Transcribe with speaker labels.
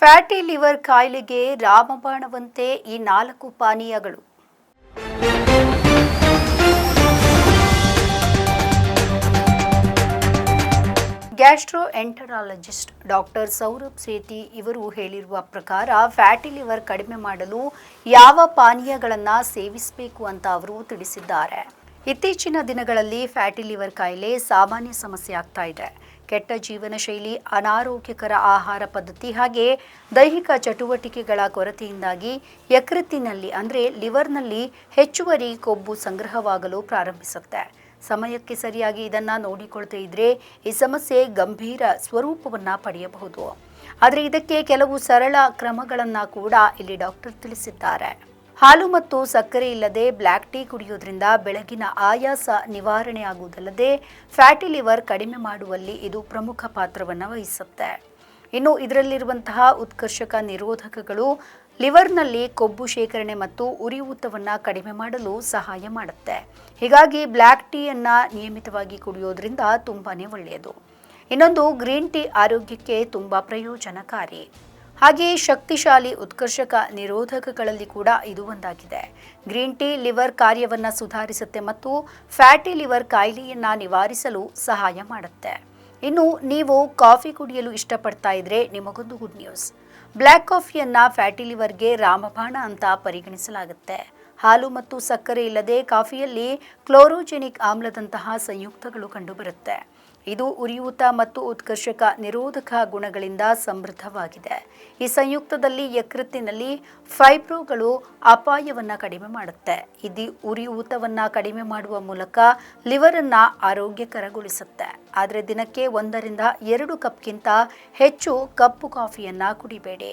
Speaker 1: Fatty liver ಕಾಯಿಲೆಗೆ ರಾಮಬಾಣವಂತೆ ಈ ನಾಲ್ಕು ಪಾನೀಯಗಳು. Gastroenterologist doctor Saurabh Sethi ಇವರು ಹೇಳಿರುವ ಪ್ರಕಾರ ಫ್ಯಾಟಿ ಲಿವರ್ ಕಡಿಮೆ ಮಾಡಲು ಯಾವ ಪಾನೀಯಗಳನ್ನು ಸೇವಿಸಬೇಕು ಅಂತ ಅವರು ತಿಳಿಸಿದ್ದಾರೆ. ಇತ್ತೀಚಿನ ದಿನಗಳಲ್ಲಿ ಫ್ಯಾಟಿ ಲಿವರ್ ಕಾಯಿಲೆ ಸಾಮಾನ್ಯ ಸಮಸ್ಯೆ ಆಗ್ತಾ ಇದೆ. ಕೆಟ್ಟ ಜೀವನ ಶೈಲಿ ಅನಾರೋಗ್ಯಕರ ಆಹಾರ ಪದ್ಧತಿ ಹಾಗೆ ದೈಹಿಕ ಚಟುವಟಿಕೆಗಳ ಕೊರತೆಯಿಂದಾಗಿ ಯಕೃತ್ತಿನಲ್ಲಿ ಅಂದರೆ ಲಿವರ್ನಲ್ಲಿ ಹೆಚ್ಚುವರಿ ಕೊಬ್ಬು ಸಂಗ್ರಹವಾಗಲು ಪ್ರಾರಂಭಿಸುತ್ತೆ. ಸಮಯಕ್ಕೆ ಸರಿಯಾಗಿ ಇದನ್ನು ನೋಡಿಕೊಳ್ತಾ ಇದ್ರೆ ಈ ಸಮಸ್ಯೆ ಗಂಭೀರ ಸ್ವರೂಪವನ್ನು ಪಡೆಯಬಹುದು. ಆದರೆ ಇದಕ್ಕೆ ಕೆಲವು ಸರಳ ಕ್ರಮಗಳನ್ನು ಕೂಡ ಇಲ್ಲಿ ಡಾಕ್ಟರ್ ತಿಳಿಸಿದ್ದಾರೆ. ಹಾಲು ಮತ್ತು ಸಕ್ಕರೆ ಇಲ್ಲದೆ ಬ್ಲ್ಯಾಕ್ ಟೀ ಕುಡಿಯೋದ್ರಿಂದ ಬೆಳಗಿನ ಆಯಾಸ ನಿವಾರಣೆ ಆಗುವುದಲ್ಲದೆ ಫ್ಯಾಟಿ ಲಿವರ್ ಕಡಿಮೆ ಮಾಡುವಲ್ಲಿ ಇದು ಪ್ರಮುಖ ಪಾತ್ರವನ್ನು ವಹಿಸುತ್ತೆ. ಇನ್ನು ಇದರಲ್ಲಿರುವಂತಹ ಉತ್ಕರ್ಷಕ ನಿರೋಧಕಗಳು ಲಿವರ್ನಲ್ಲಿ ಕೊಬ್ಬು ಶೇಖರಣೆ ಮತ್ತು ಉರಿಯೂತವನ್ನು ಕಡಿಮೆ ಮಾಡಲು ಸಹಾಯ ಮಾಡುತ್ತೆ. ಹೀಗಾಗಿ ಬ್ಲ್ಯಾಕ್ ಟೀಯನ್ನು ನಿಯಮಿತವಾಗಿ ಕುಡಿಯೋದ್ರಿಂದ ತುಂಬಾ ಒಳ್ಳೆಯದು. ಇನ್ನೊಂದು ಗ್ರೀನ್ ಟೀ ಆರೋಗ್ಯಕ್ಕೆ ತುಂಬ ಪ್ರಯೋಜನಕಾರಿ. ಹಾಗೆಯೇ ಶಕ್ತಿಶಾಲಿ ಉತ್ಕರ್ಷಕ ನಿರೋಧಕಗಳಲ್ಲಿ ಕೂಡ ಇದು ಒಂದಾಗಿದೆ. ಗ್ರೀನ್ ಟೀ ಲಿವರ್ ಕಾರ್ಯವನ್ನು ಸುಧಾರಿಸುತ್ತೆ ಮತ್ತು ಫ್ಯಾಟಿ ಲಿವರ್ ಕಾಯಿಲೆಯನ್ನು ನಿವಾರಿಸಲು ಸಹಾಯ ಮಾಡುತ್ತೆ. ಇನ್ನು ನೀವು ಕಾಫಿ ಕುಡಿಯಲು ಇಷ್ಟಪಡ್ತಾ ಇದ್ರೆ ನಿಮಗೊಂದು ಗುಡ್ ನ್ಯೂಸ್. ಬ್ಲ್ಯಾಕ್ ಕಾಫಿಯನ್ನು ಫ್ಯಾಟಿ ಲಿವರ್ಗೆ ರಾಮಬಾಣ ಅಂತ ಪರಿಗಣಿಸಲಾಗುತ್ತೆ. ಹಾಲು ಮತ್ತು ಸಕ್ಕರೆ ಇಲ್ಲದೆ ಕಾಫಿಯಲ್ಲಿ ಕ್ಲೋರೋಜೆನಿಕ್ ಆಮ್ಲದಂತಹ ಸಂಯುಕ್ತಗಳು ಕಂಡುಬರುತ್ತೆ. ಇದು ಉರಿಯೂತ ಮತ್ತು ಉತ್ಕರ್ಷಕ ನಿರೋಧಕ ಗುಣಗಳಿಂದ ಸಮೃದ್ಧವಾಗಿದೆ. ಈ ಸಂಯುಕ್ತದಲ್ಲಿ ಯಕೃತ್ತಿನಲ್ಲಿ ಫೈಬ್ರೋಗಳು ಅಪಾಯವನ್ನು ಕಡಿಮೆ ಮಾಡುತ್ತೆ. ಇದು ಉರಿಯೂತವನ್ನು ಕಡಿಮೆ ಮಾಡುವ ಮೂಲಕ ಲಿವರನ್ನು ಆರೋಗ್ಯಕರಗೊಳಿಸುತ್ತೆ. ಆದರೆ ದಿನಕ್ಕೆ ಒಂದರಿಂದ ಎರಡು ಕಪ್ಗಿಂತ ಹೆಚ್ಚು ಕಪ್ಪು ಕಾಫಿಯನ್ನು ಕುಡಿಬೇಡಿ.